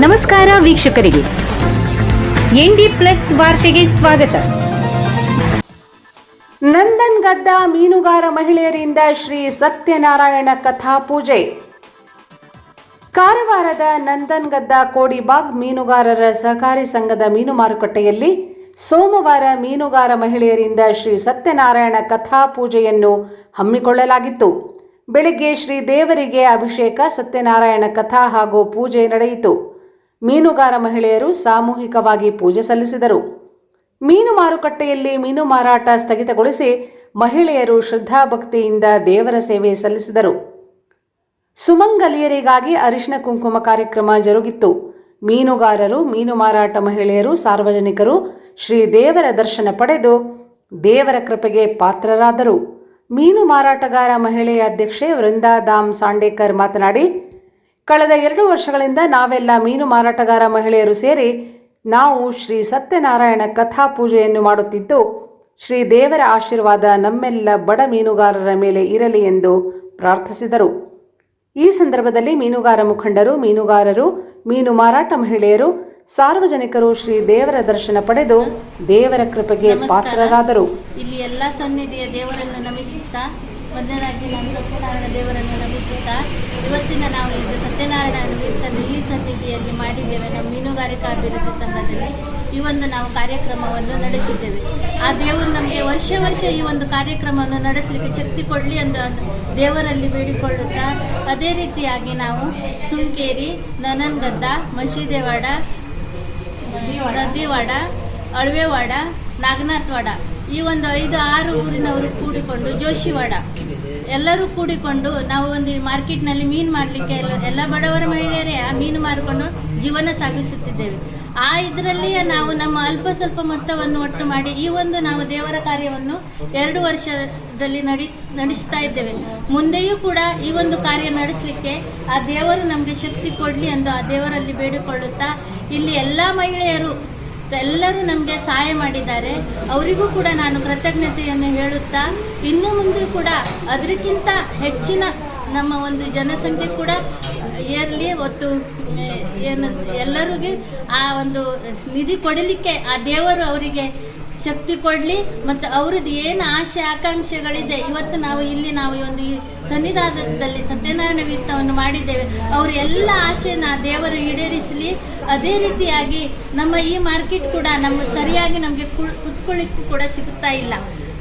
ನಮಸ್ಕಾರ ವೀಕ್ಷಕರಿಗೆ. ND plus ವಾರ್ತೆಗೆ ಸ್ವಾಗತ. ನಂದನ್ ಗದ್ದ ಮೀನುಗಾರ ಮಹಿಳೆಯರಿಂದ ಶ್ರೀ ಸತ್ಯನಾರಾಯಣ ಕಥಾ ಪೂಜೆ. ಕಾರವಾರದ ನಂದನ್ ಗದ್ದ ಕೋಡಿಬಾಗ್ ಮೀನುಗಾರರ ಸಹಕಾರಿ ಸಂಘದ ಮೀನು ಮಾರುಕಟ್ಟೆಯಲ್ಲಿ ಸೋಮವಾರ ಮೀನುಗಾರ ಮಹಿಳೆಯರಿಂದ ಶ್ರೀ ಸತ್ಯನಾರಾಯಣ ಕಥಾ ಪೂಜೆಯನ್ನು ಹಮ್ಮಿಕೊಳ್ಳಲಾಗಿತ್ತು. ಬೆಳಿಗ್ಗೆ ಶ್ರೀ ದೇವರಿಗೆ ಅಭಿಷೇಕ ಸತ್ಯನಾರಾಯಣ ಕಥಾ ಹಾಗೂ ಪೂಜೆ ನಡೆಯಿತು. ಮೀನುಗಾರ ಮಹಿಳೆಯರು ಸಾಮೂಹಿಕವಾಗಿ ಪೂಜೆ ಸಲ್ಲಿಸಿದರು. ಮೀನು ಮಾರುಕಟ್ಟೆಯಲ್ಲಿ ಮೀನು ಮಾರಾಟ ಸ್ಥಗಿತಗೊಳಿಸಿ ಮಹಿಳೆಯರು ಶ್ರದ್ಧಾಭಕ್ತಿಯಿಂದ ದೇವರ ಸೇವೆ ಸಲ್ಲಿಸಿದರು. ಸುಮಂಗಲಿಯರಿಗಾಗಿ ಅರಿಶಿನ ಕುಂಕುಮ ಕಾರ್ಯಕ್ರಮ ಜರುಗಿತ್ತು. ಮೀನುಗಾರರು, ಮೀನು ಮಾರಾಟ ಮಹಿಳೆಯರು, ಸಾರ್ವಜನಿಕರು ಶ್ರೀ ದೇವರ ದರ್ಶನ ಪಡೆದು ದೇವರ ಕೃಪೆಗೆ ಪಾತ್ರರಾದರು. ಮೀನು ಮಾರಾಟಗಾರ ಮಹಿಳೆಯ ಅಧ್ಯಕ್ಷೆ ವೃಂದಾ ದಾಮ್ ಸಾಂಡೇಕರ್ ಮಾತನಾಡಿ ಕಳೆದ ಎರಡು ವರ್ಷಗಳಿಂದ ನಾವೆಲ್ಲ ಮೀನು ಮಾರಾಟಗಾರ ಮಹಿಳೆಯರು ಸೇರಿ ನಾವು ಶ್ರೀ ಸತ್ಯನಾರಾಯಣ ಕಥಾ ಪೂಜೆಯನ್ನು ಮಾಡುತ್ತಿದ್ದು ಶ್ರೀ ದೇವರ ಆಶೀರ್ವಾದ ನಮ್ಮೆಲ್ಲ ಬಡ ಮೀನುಗಾರರ ಮೇಲೆ ಇರಲಿ ಎಂದು ಪ್ರಾರ್ಥಿಸಿದರು. ಈ ಸಂದರ್ಭದಲ್ಲಿ ಮೀನುಗಾರ ಮುಖಂಡರು ಮೀನುಗಾರರು ಮೀನು ಮಾರಾಟ ಮಹಿಳೆಯರು ಸಾರ್ವಜನಿಕರು ಶ್ರೀ ದೇವರ ದರ್ಶನ ಪಡೆದು ದೇವರ ಕೃಪೆಗೆ ಪಾತ್ರರಾದರು. ಇಲ್ಲಿ ಎಲ್ಲ ಸನ್ನಿಧಿಯ ದೇವರನ್ನು ನಮಿಸುತ್ತಾ ಮೊದಲನೇದಾಗಿ ನಮ್ಮ ಸತ್ಯನಾರಾಯಣ ದೇವರನ್ನು ನಮಿಸುತ್ತಾ ಇವತ್ತಿನ ನಾವು ಇದು ಸತ್ಯನಾರಾಯಣ ವೀರ್ತನ್ನು ಈ ಸನ್ನಿಧಿಯಲ್ಲಿ ಮಾಡಿದ್ದೇವೆ. ನಮ್ಮ ಮೀನುಗಾರಿಕಾ ಅಭಿವೃದ್ಧಿ ಸಂಘದಲ್ಲಿ ಈ ಒಂದು ನಾವು ಕಾರ್ಯಕ್ರಮವನ್ನು ನಡೆಸಿದ್ದೇವೆ. ಆ ದೇವರು ನಮಗೆ ವರ್ಷ ವರ್ಷ ಈ ಒಂದು ಕಾರ್ಯಕ್ರಮವನ್ನು ನಡೆಸಲಿಕ್ಕೆ ಶಕ್ತಿ ಕೊಡಲಿ ಎಂದು ದೇವರಲ್ಲಿ ಬೇಡಿಕೊಳ್ಳುತ್ತಾ, ಅದೇ ರೀತಿಯಾಗಿ ನಾವು ಸುಂಕೇರಿ, ನನನ್ಗದ್ದ, ಮಸೀದೇವಾಡ, ನದಿವಾಡ, ಅಳವೆವಾಡ, ನಾಗನಾಥ್ವಾಡ ಈ ಒಂದು ಐದು ಆರು ಊರಿನವರು ಕೂಡಿಕೊಂಡು ಜೋಶಿವಾಡ ಎಲ್ಲರೂ ಕೂಡಿಕೊಂಡು ನಾವು ಒಂದು ಮಾರ್ಕೆಟ್ನಲ್ಲಿ ಮೀನು ಮಾರಲಿಕ್ಕೆ ಎಲ್ಲ ಎಲ್ಲ ಬಡವರ ಮಹಿಳೆಯರೇ ಆ ಮೀನು ಮಾರಿಕೊಂಡು ಜೀವನ ಸಾಗಿಸುತ್ತಿದ್ದೇವೆ. ಆ ಇದರಲ್ಲಿಯೇ ನಾವು ನಮ್ಮ ಅಲ್ಪ ಸ್ವಲ್ಪ ಮೊತ್ತವನ್ನು ಒಟ್ಟು ಮಾಡಿ ಈ ಒಂದು ನಾವು ದೇವರ ಕಾರ್ಯವನ್ನು ಎರಡು ವರ್ಷದಲ್ಲಿ ನಡಿ, ನಡೆಸ್ತಾ ಇದ್ದೇವೆ. ಮುಂದೆಯೂ ಕೂಡ ಈ ಒಂದು ಕಾರ್ಯ ನಡೆಸಲಿಕ್ಕೆ ಆ ದೇವರು ನಮಗೆ ಶಕ್ತಿ ಕೊಡಲಿ ಎಂದು ಆ ದೇವರಲ್ಲಿ ಬೇಡಿಕೊಳ್ಳುತ್ತಾ ಇಲ್ಲಿ ಎಲ್ಲ ಮಹಿಳೆಯರು ಎಲ್ಲರೂ ನಮಗೆ ಸಹಾಯ ಮಾಡಿದ್ದಾರೆ. ಅವರಿಗೂ ಕೂಡ ನಾನು ಕೃತಜ್ಞತೆಯನ್ನು ಹೇಳುತ್ತಾ, ಇನ್ನು ಮುಂದೆ ಕೂಡ ಅದಕ್ಕಿಂತ ಹೆಚ್ಚಿನ ನಮ್ಮ ಒಂದು ಜನಸಂಖ್ಯೆ ಕೂಡ ಏರಲಿ ಒಟ್ಟು ಏನು, ಎಲ್ಲರಿಗೂ ಆ ಒಂದು ನಿಧಿ ಕೊಡಲಿಕ್ಕೆ ಆ ದೇವರು ಅವರಿಗೆ ಶಕ್ತಿ ಕೊಡಲಿ, ಮತ್ತು ಅವ್ರದ್ದು ಏನು ಆಶೆ, ಆಕಾಂಕ್ಷೆಗಳಿದೆ, ಇವತ್ತು ನಾವು ಇಲ್ಲಿ ನಾವು ಈ ಒಂದು ಸನ್ನಿಧಾನದಲ್ಲಿ ಸತ್ಯನಾರಾಯಣ ವೀರ್ತವನ್ನು ಮಾಡಿದ್ದೇವೆ. ಅವ್ರ ಎಲ್ಲ ಆಸೆನ ದೇವರು ಈಡೇರಿಸಲಿ. ಅದೇ ರೀತಿಯಾಗಿ ನಮ್ಮ ಈ ಮಾರ್ಕೆಟ್ ಕೂಡ ನಮ್ಮ ಸರಿಯಾಗಿ ನಮಗೆ ಕುತ್ಕೊಳ್ಳಿಕ್ಕೂ ಕೂಡ ಸಿಗುತ್ತಾ ಇಲ್ಲ.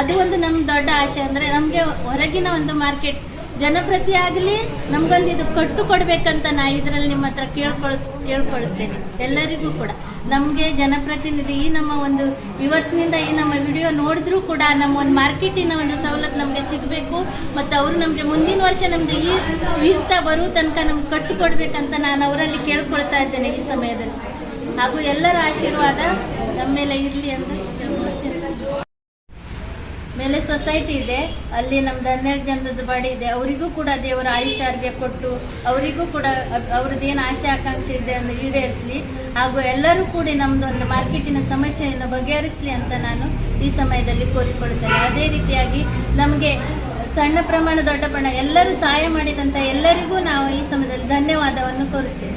ಅದು ಒಂದು ನಮ್ಮ ದೊಡ್ಡ ಆಸೆ ಅಂದರೆ ನಮಗೆ ಹೊರಗಿನ ಒಂದು ಮಾರ್ಕೆಟ್ ಜನಪ್ರತಿ ಆಗಲಿ ನಮಗೊಂದು ಇದು ಕಟ್ಟು ಕೊಡಬೇಕಂತ ನಾ ಇದರಲ್ಲಿ ನಿಮ್ಮ ಹತ್ರ ಕೇಳ್ಕೊಳ್, ಕೇಳ್ಕೊಳ್ತೇನೆ. ಎಲ್ಲರಿಗೂ ಕೂಡ. ನಮಗೆ ಜನಪ್ರತಿನಿಧಿ ಈ ನಮ್ಮ ಒಂದು ಇವತ್ತಿನಿಂದ ಈ ನಮ್ಮ ವಿಡಿಯೋ ನೋಡಿದ್ರೂ ಕೂಡ ನಮ್ಮ ಒಂದು ಮಾರ್ಕೆಟಿನ ಒಂದು ಸವಲತ್ತು ನಮಗೆ ಸಿಗಬೇಕು. ಮತ್ತು ಅವರು ನಮಗೆ ಮುಂದಿನ ವರ್ಷ ನಮಗೆ ಈ ವೀರ್ತ ಬರೋ ತನಕ ನಮ್ಗೆ ಕಟ್ಟು ಕೊಡಬೇಕಂತ ನಾನು ಅವರಲ್ಲಿ ಕೇಳ್ಕೊಳ್ತಾ ಇದ್ದೇನೆ ಈ ಸಮಯದಲ್ಲಿ. ಹಾಗೂ ಎಲ್ಲರ ಆಶೀರ್ವಾದ ನಮ್ಮ ಮೇಲೆ ಇರಲಿ ಅಂತ ಮೇಲೆ ಸೊಸೈಟಿ ಇದೆ, ಅಲ್ಲಿ ನಮ್ದು ಹನ್ನೆರಡು ಜನರದ್ದು ಬಾಡಿ ಇದೆ, ಅವರಿಗೂ ಕೂಡ ದೇವರ ಆಯುಷ ಕೊಟ್ಟು, ಅವರಿಗೂ ಕೂಡ ಅವ್ರದ್ದು ಏನು ಆಶೆ ಆಕಾಂಕ್ಷೆ ಇದೆ ಅನ್ನು ಈಡೇರಿಸಲಿ, ಹಾಗೂ ಎಲ್ಲರೂ ಕೂಡ ನಮ್ಮದು ಒಂದು ಮಾರ್ಕೆಟಿನ ಸಮಸ್ಯೆಯನ್ನು ಬಗೆಹರಿಸಲಿ ಅಂತ ನಾನು ಈ ಸಮಯದಲ್ಲಿ ಕೋರಿಕೊಳ್ಳುತ್ತೇನೆ. ಅದೇ ರೀತಿಯಾಗಿ ನಮಗೆ ಸಣ್ಣ ಪ್ರಮಾಣ ದೊಡ್ಡ ಪ್ರಮಾಣ ಎಲ್ಲರೂ ಸಹಾಯ ಮಾಡಿದಂಥ ಎಲ್ಲರಿಗೂ ನಾವು ಈ ಸಮಯದಲ್ಲಿ ಧನ್ಯವಾದವನ್ನು ಕೋರುತ್ತೇವೆ.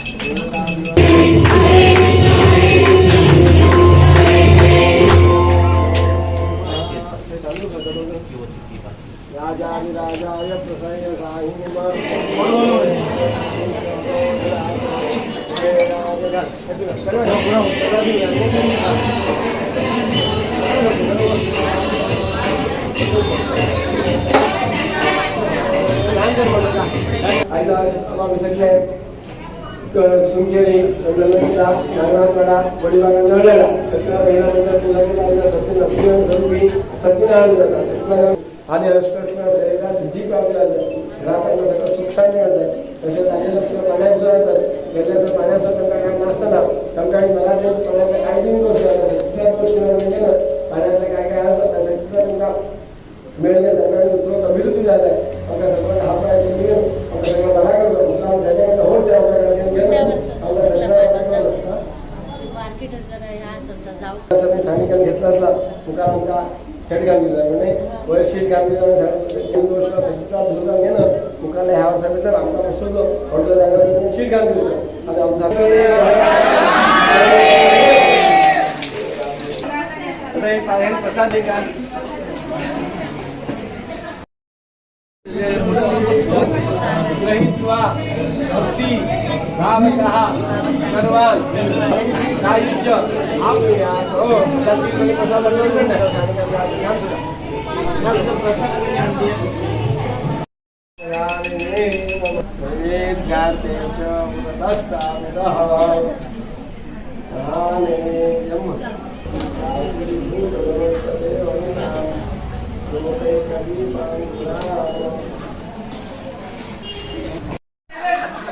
ಶೃಂಗೇರಿ ನಮ್ಮೆಲ್ಲರಿಂದ ನಾಗನಾಥಗಡ ಒಡಿವಾಗಡ ಸತ್ಯನಾರಾಯಣ ಸತ್ಯನಾರಾಯಣ ಸತ್ಯನಾರಾಯಣ ಸ್ವಾಮಿ ಸತ್ಯನಾರಾಯಣ ಸತ್ಯನಾರಾಯಣ అది అవిష్కరణ सिद्धी సిద్ధి కావాలి ग्राहकांना सगळं सुख छान मिळतं. तसेच काही लक्ष पाण्याचं राहतात घेतल्याचं पाण्याचं टंकाई नसताना टंकाई मला पाण्यातल्या काही तीन गोष्टी असतात काय काय असं त्याचा तिथला तुमका मिळणे दरम्यान तुमचं अभिवृद्धी झालं. आहे आपल्या सगळं हा पायाचे नियम आपल्या सगळं मला करतो मुलाम झाल्यानंतर होत द्या आपल्या सगळं मार्केट जर सांगितलं घेतला असला. तुका आमचा षट दिलं जाणं म्हणजे वयर शीट घातली जाऊन वर्ष घेणं मुखाला ह्या वर्सा भितर आमकां मातसो व्हडलो जागो शीट घालून दिता आतां आता हे प्रसाद एक भक्ति भाव कहा सर्वान साहित्य आपके याद हो शादी को लेकर साल लड़ो नहीं ना? साड़ी का याद ध्यान सुना ना सब प्रश्न ध्यान दिए जाते चो दस्ता में दहाव आने यम कभी पानी